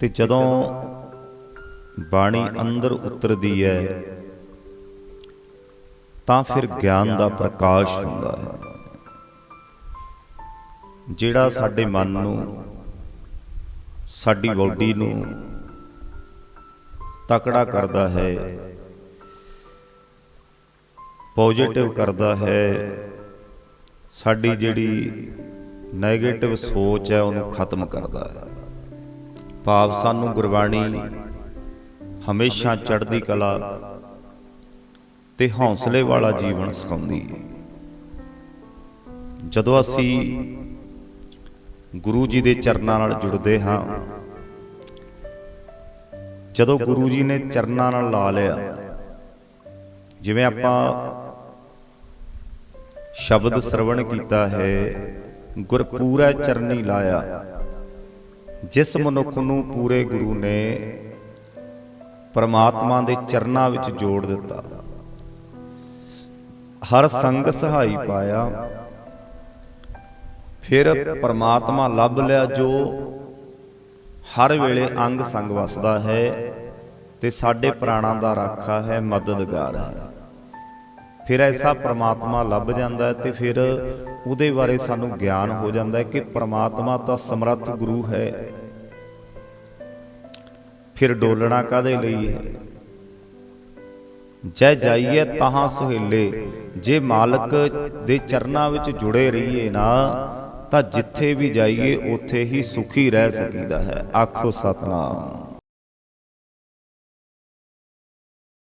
ਤੇ ਜਦੋਂ ਬਾਣੀ ਅੰਦਰ ਉਤਰਦੀ ਹੈ, ਤਾਂ ਫਿਰ ਗਿਆਨ ਦਾ ਪ੍ਰਕਾਸ਼ ਹੁੰਦਾ ਹੈ। ਜਿਹੜਾ ਸਾਡੇ ਮਨ ਨੂੰ, ਸਾਡੀ ਬੋਡੀ ਨੂੰ ਤਕੜਾ ਕਰਦਾ ਹੈ ਪੋਜ਼ਿਟਿਵ ਕਰਦਾ ਹੈ, ਸਾਡੀ ਜਿਹੜੀ 네ਗੇਟਿਵ ਸੋਚ ਹੈ, ਉਹਨੂੰ ਖਤਮ ਕਰਦਾ ਹੈ। ਭਾਵ ਸਾਨੂੰ ਗੁਰਬਾਣੀ ਹਮੇਸ਼ਾ ਚੜ੍ਹਦੀ ਕਲਾ ਤੇ ਹੌਸਲੇ ਵਾਲਾ ਜੀਵਨ ਸਿਖਾਉਂਦੀ ਹੈ ਜਦੋਂ ਅਸੀਂ ਗੁਰੂ ਜੀ ਦੇ ਚਰਨਾਂ ਨਾਲ ਜੁੜਦੇ ਹਾਂ ਜਦੋਂ ਗੁਰੂ ਜੀ ਨੇ ਚਰਨਾਂ ਨਾਲ ਲਾ ਲਿਆ ਜਿਵੇਂ ਆਪਾਂ ਸ਼ਬਦ ਸਰਵਣ ਕੀਤਾ ਹੈ ਗੁਰਪੂਰਾ ਚਰਨੀ ਲਾਇਆ। ਜਿਸ ਮਨੁੱਖ ਨੂੰ ਪੂਰੇ ਗੁਰੂ ਨੇ ਪਰਮਾਤਮਾ ਦੇ ਚਰਨਾਂ ਵਿੱਚ ਜੋੜ ਦਿੱਤਾ। ਹਰ ਸੰਗ ਸਹਾਈ ਪਾਇਆ। ਫਿਰ ਪਰਮਾਤਮਾ ਲੱਭ ਲਿਆ ਜੋ। ਹਰ ਵੇਲੇ ਅੰਗ ਸੰਗ ਵਸਦਾ ਹੈ ਤੇ ਸਾਡੇ ਪ੍ਰਾਣਾਂ ਦਾ ਰਾਖਾ ਹੈ ਮਦਦਗਾਰ। ਹੈ ਫਿਰ ਐਸਾ ਪ੍ਰਮਾਤਮਾ ਲੱਭ ਜਾਂਦਾ ਹੈ ਤੇ ਫਿਰ ਉਹਦੇ ਬਾਰੇ ਸਾਨੂੰ ਗਿਆਨ ਹੋ ਜਾਂਦਾ ਹੈ ਕਿ ਪ੍ਰਮਾਤਮਾ ਤਾਂ ਸਮਰੱਥ ਗੁਰੂ ਹੈ। ਫਿਰ ਡੋਲਣਾ ਕਾਦੇ ਲਈ? ਹੈ ਜੈ ਜਾਈਏ ਤਹਾਂ ਸੁਹੇਲੇ, ਜੇ ਮਾਲਕ ਦੇ ਚਰਨਾਂ ਵਿੱਚ ਜੁੜੇ ਰਹੀਏ ਨਾ, ਤਾਂ ਜਿੱਥੇ ਵੀ ਜਾਈਏ, ਉੱਥੇ ਹੀ ਸੁਖੀ ਰਹਿ ਸਕੀਦਾ ਹੈ। ਆਖੋ ਸਤਨਾਮ।